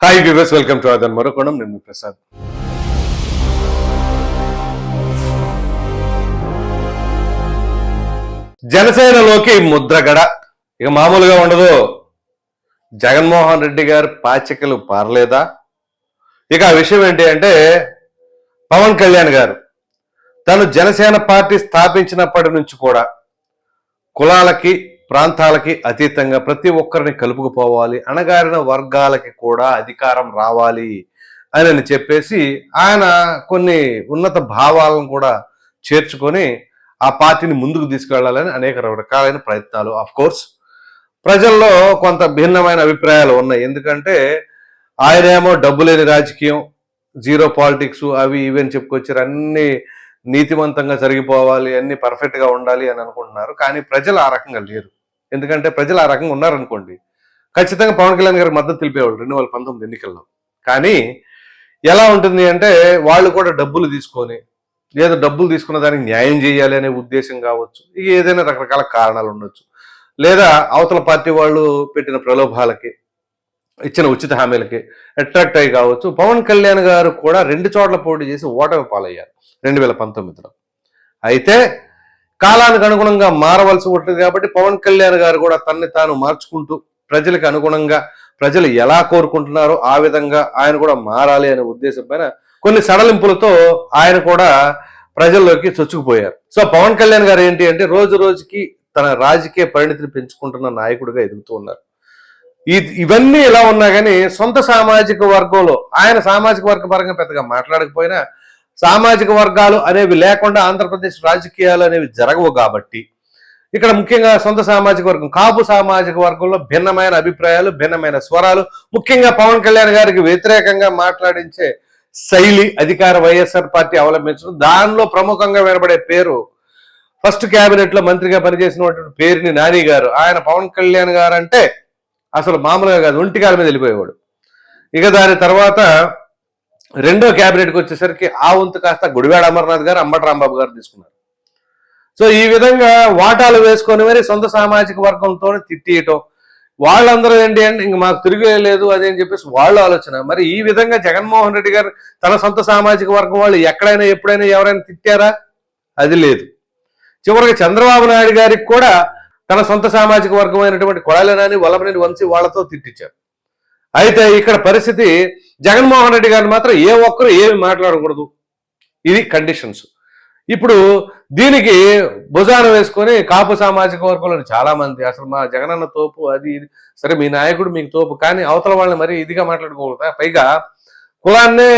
Hi viewers welcome to అదన్ మరొకోణం నేను ప్రసాద్ జనసేనలోకి ముద్రగడ. ఇక మామూలుగా ఉండదు. జగన్మోహన్ రెడ్డి గారు పాచికలు పారలేదా? ఇక ఆ విషయం ఏంటి అంటే పవన్ కళ్యాణ్ గారు తను జనసేన పార్టీ స్థాపించినప్పటి నుంచి కూడా కులాలకి ప్రాంతాలకి అతీతంగా ప్రతి ఒక్కరిని కలుపుకుపోవాలి అణగారిన వర్గాలకి కూడా అధికారం రావాలి అని చెప్పేసి ఆయన కొన్ని ఉన్నత భావాలను కూడా చేర్చుకొని ఆ పార్టీని ముందుకు తీసుకెళ్ళాలని అనేక రకాలైన ప్రయత్నాలు. ఆఫ్ కోర్స్ ప్రజల్లో కొంత భిన్నమైన అభిప్రాయాలు ఉన్నాయి. ఎందుకంటే ఆయనేమో డబ్బు లేని రాజకీయం జీరో పాలిటిక్స్ అవి ఇవి అని చెప్పుకొచ్చారు. అన్ని నీతివంతంగా జరిగిపోవాలి అన్ని పర్ఫెక్ట్గా ఉండాలి అని అనుకుంటున్నారు. కానీ ప్రజలు ఆ రకంగా లేరు. ఎందుకంటే ప్రజలు ఆ రకంగా ఉన్నారనుకోండి ఖచ్చితంగా పవన్ కళ్యాణ్ గారికి మద్దతు తెలిపేవాళ్ళు రెండు వేల పంతొమ్మిది ఎన్నికల్లో. కానీ ఎలా ఉంటుంది అంటే వాళ్ళు కూడా డబ్బులు తీసుకొని ఏదో డబ్బులు తీసుకున్న దానికి న్యాయం చేయాలి అనే ఉద్దేశం కావచ్చు ఇక ఏదైనా రకరకాల కారణాలు ఉండొచ్చు. లేదా అవతల పార్టీ వాళ్ళు పెట్టిన ప్రలోభాలకి ఇచ్చిన ఉచిత హామీలకి అట్రాక్ట్ అయ్యి కావచ్చు. పవన్ కళ్యాణ్ గారు కూడా రెండు చోట్ల పోటీ చేసి ఓటమి పాలయ్యారు రెండు వేల పంతొమ్మిదిలో. అయితే కాలానికి అనుగుణంగా మారవలసి ఉంటుంది కాబట్టి పవన్ కళ్యాణ్ గారు కూడా తన్ని తాను మార్చుకుంటూ ప్రజలకు అనుగుణంగా ప్రజలు ఎలా కోరుకుంటున్నారో ఆ విధంగా ఆయన కూడా మారాలి అనే ఉద్దేశం పైన కొన్ని సడలింపులతో ఆయన కూడా ప్రజల్లోకి చొచ్చుకుపోయారు. సో పవన్ కళ్యాణ్ గారు ఏంటి అంటే రోజు రోజుకి తన రాజకీయ పరిణితిని పెంచుకుంటున్న నాయకుడిగా ఎదుగుతూ ఉన్నారు. ఇవన్నీ ఇలా ఉన్నా కానీ సొంత సామాజిక వర్గంలో ఆయన సామాజిక వర్గ పరంగా పెద్దగా మాట్లాడకపోయినా సామాజిక వర్గాలు అనేవి లేకుండా ఆంధ్రప్రదేశ్ రాజకీయాలు అనేవి జరగవు కాబట్టి. ఇక్కడ ముఖ్యంగా సొంత సామాజిక వర్గం కాపు సామాజిక వర్గంలో భిన్నమైన అభిప్రాయాలు భిన్నమైన స్వరాలు. ముఖ్యంగా పవన్ కళ్యాణ్ గారికి వ్యతిరేకంగా మాట్లాడించే శైలి అధికార వైఎస్ఆర్ పార్టీ అవలంబించడం దానిలో ప్రముఖంగా వినబడే పేరు ఫస్ట్ క్యాబినెట్లో మంత్రిగా పనిచేసినటువంటి పేరుని నాని గారు. ఆయన పవన్ కళ్యాణ్ గారు అంటే అసలు మామూలుగా కాదు ఒంటికాల మీద వెళ్ళిపోయేవాడు. ఇక దాని తర్వాత రెండో క్యాబినెట్కి వచ్చేసరికి ఆ వంతు కాస్త గుడివాడ అమర్నాథ్ గారు అంబటి రాంబాబు గారు తీసుకున్నారు. సో ఈ విధంగా వాటాలు వేసుకొని మరి సొంత సామాజిక వర్గంతో తిట్టియటం వాళ్ళందరూ ఏంటి అంటే ఇంక మాకు తిరిగే లేదు అది అని చెప్పేసి వాళ్ళు ఆలోచన. మరి ఈ విధంగా జగన్మోహన్ రెడ్డి గారు తన సొంత సామాజిక వర్గం వాళ్ళు ఎక్కడైనా ఎప్పుడైనా ఎవరైనా తిట్టారా? అది లేదు. చివరికి చంద్రబాబు నాయుడు గారికి కూడా తన సొంత సామాజిక వర్గం అయినటువంటి కొడాలనాని వల్లభనేని వంశీ వాళ్ళతో తిట్టించారు. అయితే ఇక్కడ పరిస్థితి జగన్మోహన్ రెడ్డి గారిని మాత్రం ఏ ఒక్కరు ఏమి మాట్లాడకూడదు. ఇది కండిషన్స్ ఇప్పుడు దీనికి భుజాన వేసుకొని కాపు సామాజిక వర్గంలో చాలా మంది అసలు మా జగనన్న తోపు అది ఇది. సరే మీ నాయకుడు మీకు తోపు కానీ అవతల వాళ్ళని మరి ఇదిగా మాట్లాడుకోకూడదా? పైగా కులాన్నే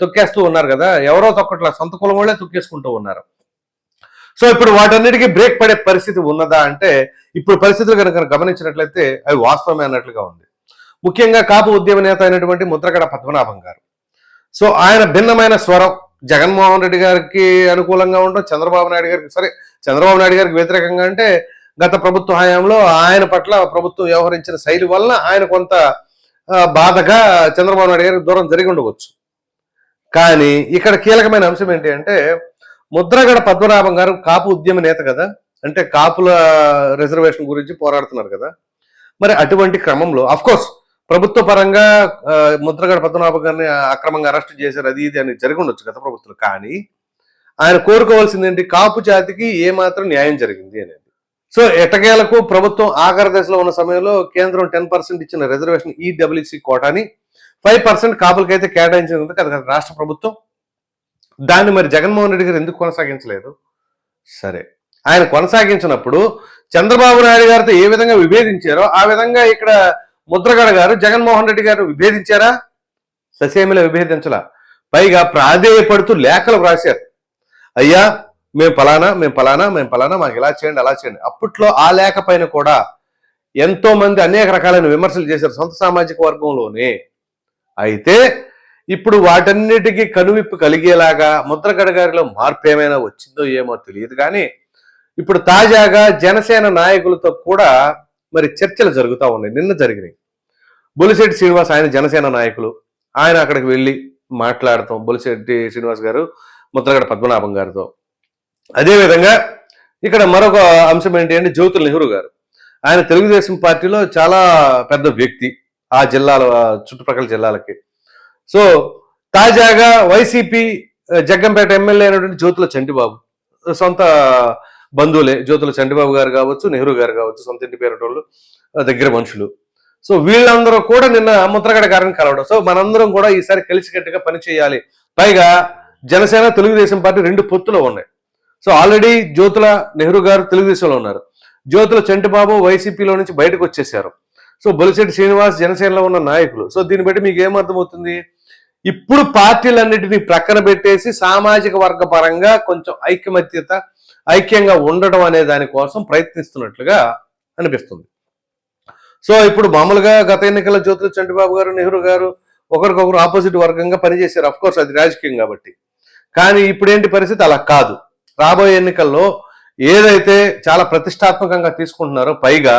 తొక్కేస్తూ ఉన్నారు కదా ఎవరో తొక్కట్లా సొంత కులం వాళ్ళే తొక్కేసుకుంటూ ఉన్నారు. సో ఇప్పుడు వాటన్నిటికీ బ్రేక్ పడే పరిస్థితి ఉన్నదా అంటే ఇప్పుడు పరిస్థితులు కనుక గమనించినట్లయితే అవి వాస్తవమే అన్నట్లుగా ఉంది. ముఖ్యంగా కాపు ఉద్యమ నేత అయినటువంటి ముద్రగడ పద్మనాభం గారు. సో ఆయన భిన్నమైన స్వరం జగన్మోహన్ రెడ్డి గారికి అనుకూలంగా ఉండడం చంద్రబాబు నాయుడు గారికి సరే చంద్రబాబు నాయుడు గారికి వ్యతిరేకంగా అంటే గత ప్రభుత్వ హయాంలో ఆయన పట్ల ప్రభుత్వం వ్యవహరించిన శైలి వలన ఆయన కొంత బాధగా చంద్రబాబు నాయుడు గారికి దూరం జరిగి ఉండవచ్చు. కానీ ఇక్కడ కీలకమైన అంశం ఏంటి అంటే ముద్రగడ పద్మనాభం గారు కాపు ఉద్యమ నేత కదా అంటే కాపుల రిజర్వేషన్ గురించి పోరాడుతున్నారు కదా. మరి అటువంటి క్రమంలో అఫ్కోర్స్ ప్రభుత్వ పరంగా ముద్రగడ పద్మనాభ గారిని అక్రమంగా అరెస్ట్ చేశారు. అది ఇది అని జరిగి ఉండొచ్చు గత ప్రభుత్వం కానీ ఆయన కోరుకోవాల్సింది ఏంటి కాపు జాతికి ఏ మాత్రం న్యాయం జరిగింది అనేది. సో ఎటకేలకు ప్రభుత్వం ఆఖరి దశలో ఉన్న సమయంలో కేంద్రం టెన్ పర్సెంట్ ఇచ్చిన రిజర్వేషన్ ఈడబ్ల్యూసీ కోటాని ఫైవ్ పర్సెంట్ కాపులకైతే కేటాయించింది కదా రాష్ట్ర ప్రభుత్వం. దాన్ని మరి జగన్మోహన్ రెడ్డి గారు ఎందుకు కొనసాగించలేదు? సరే. ఆయన కొనసాగించినప్పుడు చంద్రబాబు నాయుడు గారితో ఏ విధంగా విభేదించారో ఆ విధంగా ఇక్కడ ముద్రగడ గారు జగన్మోహన్ రెడ్డి గారు విభేదించారా? ససేమిలా విభేదించలా. పైగా ప్రాధేయపడుతూ లేఖలు వ్రాశారు. అయ్యా మేము పలానా మేము పలానా మేము పలానా మాకు ఇలా చేయండి అలా చేయండి. అప్పట్లో ఆ లేఖ పైన కూడా ఎంతో మంది అనేక రకాలైన విమర్శలు చేశారు సొంత సామాజిక వర్గంలోనే. అయితే ఇప్పుడు వాటన్నిటికీ కనువిప్పు కలిగేలాగా ముద్రగడ గారిలో మార్పు ఏమైనా వచ్చిందో ఏమో తెలియదు కానీ ఇప్పుడు తాజాగా జనసేన నాయకులతో కూడా మరి చర్చలు జరుగుతూ ఉన్నాయి. నిన్న జరిగినాయి. బొలిశెట్టి శ్రీనివాస్ ఆయన జనసేన నాయకులు. ఆయన అక్కడికి వెళ్ళి మాట్లాడతాం బొలిశెట్టి శ్రీనివాస్ గారు ముద్రగడ పద్మనాభం గారితో. అదేవిధంగా ఇక్కడ మరొక అంశం ఏంటి అంటే జ్యోతుల నెహ్రూ గారు. ఆయన తెలుగుదేశం పార్టీలో చాలా పెద్ద వ్యక్తి ఆ జిల్లాల చుట్టుపక్కల జిల్లాలకి. సో తాజాగా వైసీపీ జగ్గంపేట ఎమ్మెల్యే అయినటువంటి జ్యోతుల చంటిబాబు సొంత బంధువులే జ్యోతుల చంటిబాబు గారు కావచ్చు నెహ్రూ గారు కావచ్చు సొంత ఇంటి పేరటోళ్ళు దగ్గర మనుషులు. సో వీళ్ళందరూ కూడా నిన్న ముద్రగడ గారిని కలవడం. సో మనందరం కూడా ఈసారి కలిసికట్టుగా పని చేయాలి. పైగా జనసేన తెలుగుదేశం పార్టీ రెండు పొత్తులో ఉన్నాయి. సో ఆల్రెడీ జ్యోతుల నెహ్రూ గారు తెలుగుదేశంలో ఉన్నారు. జ్యోతుల చంటిబాబు వైసీపీలో నుంచి బయటకు వచ్చేసారు సో బొలిశెట్టి శ్రీనివాస్ జనసేనలో ఉన్న నాయకులు. సో దీన్ని బట్టి మీకు ఏమర్థమవుతుంది ఇప్పుడు పార్టీలన్నిటినీ ప్రక్కన పెట్టేసి సామాజిక వర్గ పరంగా కొంచెం ఐక్యమత్యత ఐక్యంగా ఉండడం అనే దానికోసం ప్రయత్నిస్తున్నట్లుగా అనిపిస్తుంది. సో ఇప్పుడు మామూలుగా గత ఎన్నికల జ్యోతుల చంద్రబాబు గారు నెహ్రూ గారు ఒకరికొకరు ఆపోజిట్ వర్గంగా పనిచేశారు. అఫ్ కోర్స్ అది రాజకీయం కాబట్టి. కానీ ఇప్పుడేంటి పరిస్థితి? అలా కాదు. రాబోయే ఎన్నికల్లో ఏదైతే చాలా ప్రతిష్టాత్మకంగా తీసుకుంటున్నారో పైగా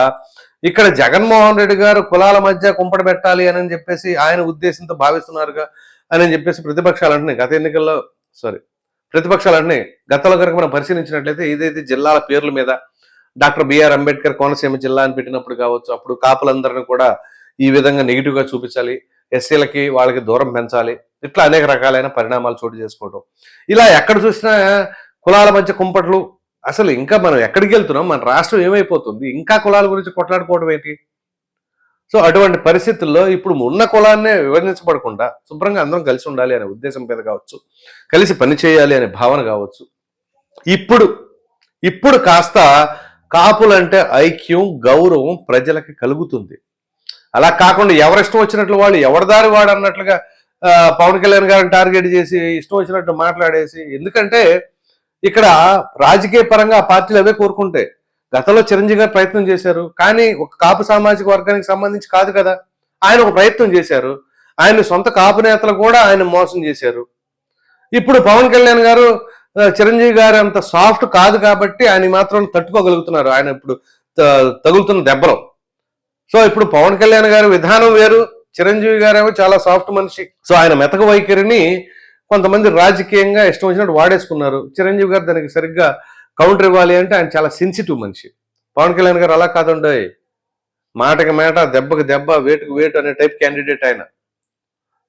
ఇక్కడ జగన్మోహన్ రెడ్డి గారు కులాల మధ్య కుంపట పెట్టాలి అని చెప్పేసి ఆయన ఉద్దేశంతో భావిస్తున్నారుగా అని చెప్పేసి ప్రతిపక్షాలు అంటున్నాయి. గత ఎన్నికల్లో సారీ ప్రతిపక్షాలు అంటున్నాయి. గతంలో కనుక మనం పరిశీలించినట్లయితే ఏదైతే జిల్లాల పేర్ల మీద డాక్టర్ బిఆర్ అంబేద్కర్ కోనసీమ జిల్లా అని పెట్టినప్పుడు కావచ్చు అప్పుడు కాపులందరిని కూడా ఈ విధంగా నెగిటివ్గా చూపించాలి. ఎస్సీలకి వాళ్ళకి దూరం పెంచాలి. ఇట్లా అనేక రకాలైన పరిణామాలు చోటు చేసుకోవడం ఇలా ఎక్కడ చూసినా కులాల మధ్య కుంపట్లు అసలు ఇంకా మనం ఎక్కడికి వెళ్తున్నాం? మన రాష్ట్రం ఏమైపోతుంది? ఇంకా కులాల గురించి కొట్లాడుకోవడం ఏంటి? సో అటువంటి పరిస్థితుల్లో ఇప్పుడు ఉన్న కులాన్నే వివరించబడకుండా శుభ్రంగా అందరం కలిసి ఉండాలి అనే ఉద్దేశం మీద కావచ్చు కలిసి పని చేయాలి అనే భావన కావచ్చు. ఇప్పుడు ఇప్పుడు కాస్త కాపులంటే ఐక్యం గౌరవం ప్రజలకి కలుగుతుంది. అలా కాకుండా ఎవరిష్టం వచ్చినట్లు వాళ్ళు ఎవరిదారి వాడు అన్నట్లుగా పవన్ కళ్యాణ్ గారిని టార్గెట్ చేసి ఇష్టం వచ్చినట్టు మాట్లాడేసి ఎందుకంటే ఇక్కడ రాజకీయ పరంగా ఆ పార్టీలు అవే కోరుకుంటాయి గతంలో చిరంజీవి గారు ప్రయత్నం చేశారు కానీ ఒక కాపు సామాజిక వర్గానికి సంబంధించి కాదు కదా. ఆయన ఒక ప్రయత్నం చేశారు ఆయన సొంత కాపు నేతలు కూడా ఆయన మోసం చేశారు. ఇప్పుడు పవన్ కళ్యాణ్ గారు చిరంజీవి గారు అంత సాఫ్ట్ కాదు కాబట్టి ఆయన మాత్రం తట్టుకోగలుగుతున్నారు. ఆయన ఇప్పుడు త- తగులుతున్న దెబ్బలు. సో ఇప్పుడు పవన్ కళ్యాణ్ గారి విధానం వేరు చిరంజీవి గారేమో చాలా సాఫ్ట్ మనిషి. సో ఆయన మెతక వైఖరిని కొంతమంది రాజకీయంగా ఇష్టం వచ్చినట్టు వాడేసుకున్నారు. చిరంజీవి గారు దానికి సరిగ్గా కౌంటర్ ఇవ్వాలి అంటే ఆయన చాలా సెన్సిటివ్ మనిషి. పవన్ కళ్యాణ్ గారు అలా కాదండి మాటకి మాట దెబ్బకి దెబ్బ వేటుకు వేటు అనే టైప్ క్యాండిడేట్ ఆయన.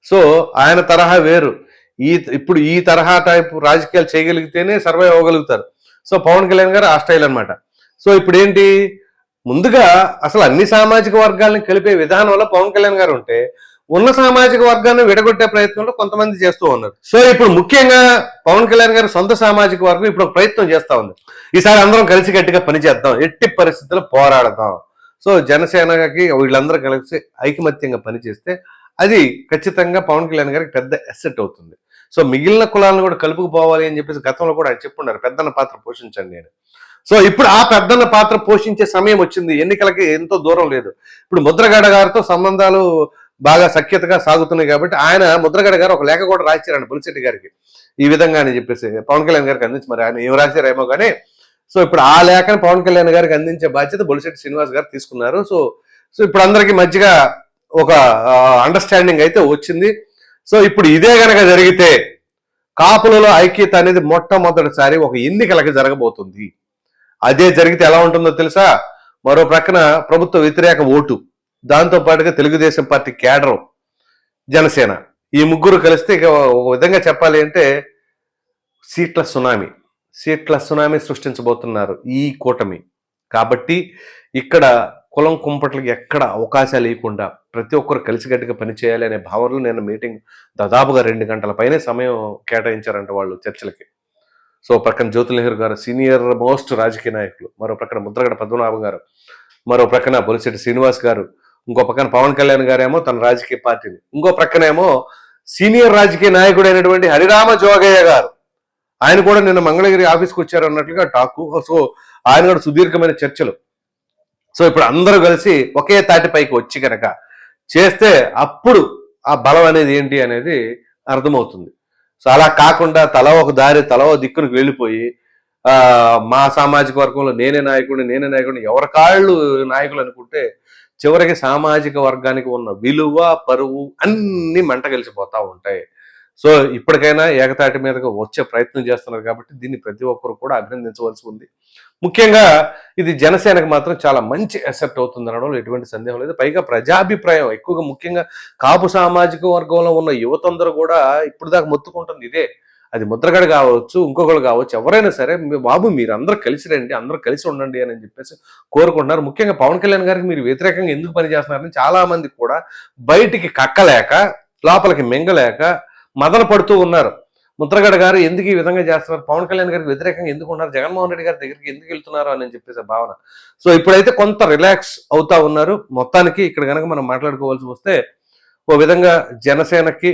సో ఆయన తరహా వేరు. ఈ ఇప్పుడు ఈ తరహా టైప్ రాజకీయాలు చేయగలిగితేనే సర్వే అవ్వగలుగుతారు. సో పవన్ కళ్యాణ్ గారు ఆ స్టైల్ అనమాట సో ఇప్పుడు ఏంటి ముందుగా అసలు అన్ని సామాజిక వర్గాలను కలిపే విధానంలో పవన్ కళ్యాణ్ గారు ఉంటే ఉన్న సామాజిక వర్గాన్ని విడగొట్టే ప్రయత్నంలో కొంతమంది చేస్తూ ఉన్నారు. సో ఇప్పుడు ముఖ్యంగా పవన్ కళ్యాణ్ గారి సొంత సామాజిక వర్గం ఇప్పుడు ఒక ప్రయత్నం చేస్తా ఉంది. ఈసారి అందరం కలిసి గట్టిగా పనిచేద్దాం ఎట్టి పరిస్థితుల్లో పోరాడదాం. సో జనసేనకి వీళ్ళందరూ కలిసి ఐకమత్యంగా పనిచేస్తే అది ఖచ్చితంగా పవన్ కళ్యాణ్ గారికి పెద్ద ఎసెట్ అవుతుంది. సో మిగిలిన కులాలను కూడా కలుపుకుపోవాలి అని చెప్పేసి గతంలో కూడా ఆయన చెప్పున్నారు పెద్దన్న పాత్ర పోషించండి నేను సో ఇప్పుడు ఆ పెద్దన్న పాత్ర పోషించే సమయం వచ్చింది ఎన్నికలకి ఎంతో దూరం లేదు. ఇప్పుడు ముద్రగడ గారితో సంబంధాలు బాగా సఖ్యతగా సాగుతున్నాయి కాబట్టి ఆయన ముద్రగడ గారు ఒక లేఖ కూడా రాశారండి పులిశెట్టి గారికి. ఈ విధంగా అని చెప్పేసి పవన్ కళ్యాణ్ గారికి అందించి మరి ఆయన ఏం రాశారేమో కానీ సో ఇప్పుడు ఆ లేఖను పవన్ కళ్యాణ్ గారికి అందించే బాధ్యత బొలిశెట్టి శ్రీనివాస్ గారు తీసుకున్నారు. సో సో ఇప్పుడు అందరికీ మధ్యగా ఒక అండర్స్టాండింగ్ అయితే వచ్చింది. సో ఇప్పుడు ఇదే గనక జరిగితే కాపులలో ఐక్యత అనేది మొట్టమొదటిసారి ఒక ఎన్నికలకి జరగబోతుంది. అదే జరిగితే ఎలా ఉంటుందో తెలుసా? మరో ప్రక్కన ప్రభుత్వ వ్యతిరేక ఓటు. దాంతో పాటుగా తెలుగుదేశం పార్టీ కేడరం జనసేన. ఈ ముగ్గురు కలిస్తే ఇక ఒక విధంగా చెప్పాలి అంటే సీట్ల సునామీ సీట్ల సునామీ సృష్టించబోతున్నారు ఈ కూటమి. కాబట్టి ఇక్కడ కులం కుంపట్లకి ఎక్కడ అవకాశాలు ఇవ్వకుండా ప్రతి ఒక్కరు కలిసికట్టుగా పనిచేయాలి అనే భావనలో నేను మీటింగ్ దాదాపుగా రెండు గంటల పైనే సమయం కేటాయించారంట వాళ్ళు చర్చలకి. సో ప్రక్కన జ్యోతి నెహ్రూ గారు సీనియర్ మోస్ట్ రాజకీయ నాయకులు మరో ప్రక్కన ముద్రగడ పద్మనాభం గారు మరో ప్రక్కన బొలిశెట్టి శ్రీనివాస్ గారు ఇంకో పక్కన పవన్ కళ్యాణ్ గారేమో తన రాజకీయ పార్టీని. ఇంకో ప్రక్కనేమో సీనియర్ రాజకీయ నాయకుడు అయినటువంటి హరిరామ జోగయ్య గారు. ఆయన కూడా నిన్న మంగళగిరి ఆఫీస్కి వచ్చారు అన్నట్లుగా టాకు. సో ఆయన కూడా సుదీర్ఘమైన చర్చలు. సో ఇప్పుడు అందరూ కలిసి ఒకే తాటిపైకి వచ్చి కనుక చేస్తే అప్పుడు ఆ బలం అనేది ఏంటి అనేది అర్థమవుతుంది. సో అలా కాకుండా తల ఒక దారి తల ఒక దిక్కునికి వెళ్ళిపోయి మా సామాజిక వర్గంలో నేనే నాయకుడిని నేనే నాయకుడిని ఎవరి కాళ్ళు నాయకులు అనుకుంటే చివరికి సామాజిక వర్గానికి ఉన్న విలువ పరువు అన్ని మంట కలిసిపోతూ ఉంటాయి. సో ఇప్పటికైనా ఏకతాటి మీదకి వచ్చే ప్రయత్నం చేస్తున్నారు కాబట్టి దీన్ని ప్రతి ఒక్కరు కూడా అభినందించవలసి ఉంది. ముఖ్యంగా ఇది జనసేనకు మాత్రం చాలా మంచి ఎసెప్ట్ అవుతుంది అనడంలో ఎటువంటి సందేహం లేదు. పైగా ప్రజాభిప్రాయం ఎక్కువగా ముఖ్యంగా కాపు సామాజిక వర్గంలో ఉన్న యువత అందరూ కూడా ఇప్పుడు దాకా మొత్తుకుంటుంది ఇదే. అది ముద్రగడ కావచ్చు ఇంకొకరు కావచ్చు ఎవరైనా సరే మీ బాబు మీరు అందరూ కలిసి రండి అందరూ కలిసి ఉండండి అని చెప్పేసి కోరుకుంటున్నారు. ముఖ్యంగా పవన్ కళ్యాణ్ గారికి మీరు వ్యతిరేకంగా ఎందుకు పనిచేస్తున్నారని చాలా మంది కూడా బయటికి కక్కలేక లోపలికి మింగలేక మదన పడుతూ ఉన్నారు. ముద్రగడ గారు ఎందుకు ఈ విధంగా చేస్తున్నారు? పవన్ కళ్యాణ్ గారికి వ్యతిరేకంగా ఎందుకు ఉన్నారు? జగన్మోహన్ రెడ్డి గారి దగ్గరికి ఎందుకు వెళ్తున్నారు అని చెప్పేసి భావన. సో ఇప్పుడైతే కొంత రిలాక్స్ అవుతా ఉన్నారు. మొత్తానికి ఇక్కడ కనుక మనం మాట్లాడుకోవాల్సి వస్తే ఓ విధంగా జనసేనకి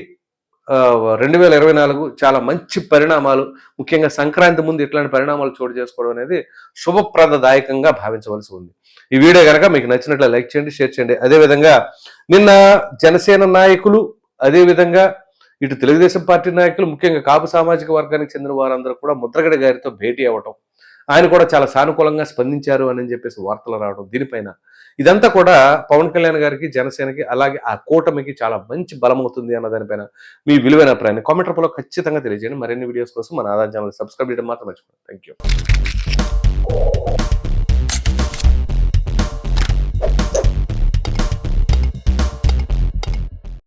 రెండు వేల ఇరవై నాలుగు చాలా మంచి పరిణామాలు ముఖ్యంగా సంక్రాంతి ముందు ఇట్లాంటి పరిణామాలు చోటు చేసుకోవడం అనేది శుభప్రదదాయకంగా భావించవలసి ఉంది. ఈ వీడియో కనుక మీకు నచ్చినట్లు లైక్ చేయండి షేర్ చేయండి. అదేవిధంగా నిన్న జనసేన నాయకులు అదేవిధంగా ఇటు తెలుగుదేశం పార్టీ నాయకులు ముఖ్యంగా కాపు సామాజిక వర్గానికి చెందిన వారందరూ కూడా ముద్రగడ గారితో భేటీ అవ్వటం ఆయన కూడా చాలా సానుకూలంగా స్పందించారు అని చెప్పేసి వార్తలు రావడం దీనిపైన. ఇదంతా కూడా పవన్ కళ్యాణ్ గారికి జనసేనకి అలాగే ఆ కూటమికి చాలా మంచి బలం అవుతుంది అన్న దానిపైన మీ విలువైన అభిప్రాయాన్ని కామెంట్ రూపంలో ఖచ్చితంగా తెలియజేయండి. మరిన్ని వీడియోస్ కోసం మన ఆదాయ ఛానల్ సబ్స్క్రైబ్ చేయడం మాత్రం మర్చిపోండి థ్యాంక్ యూ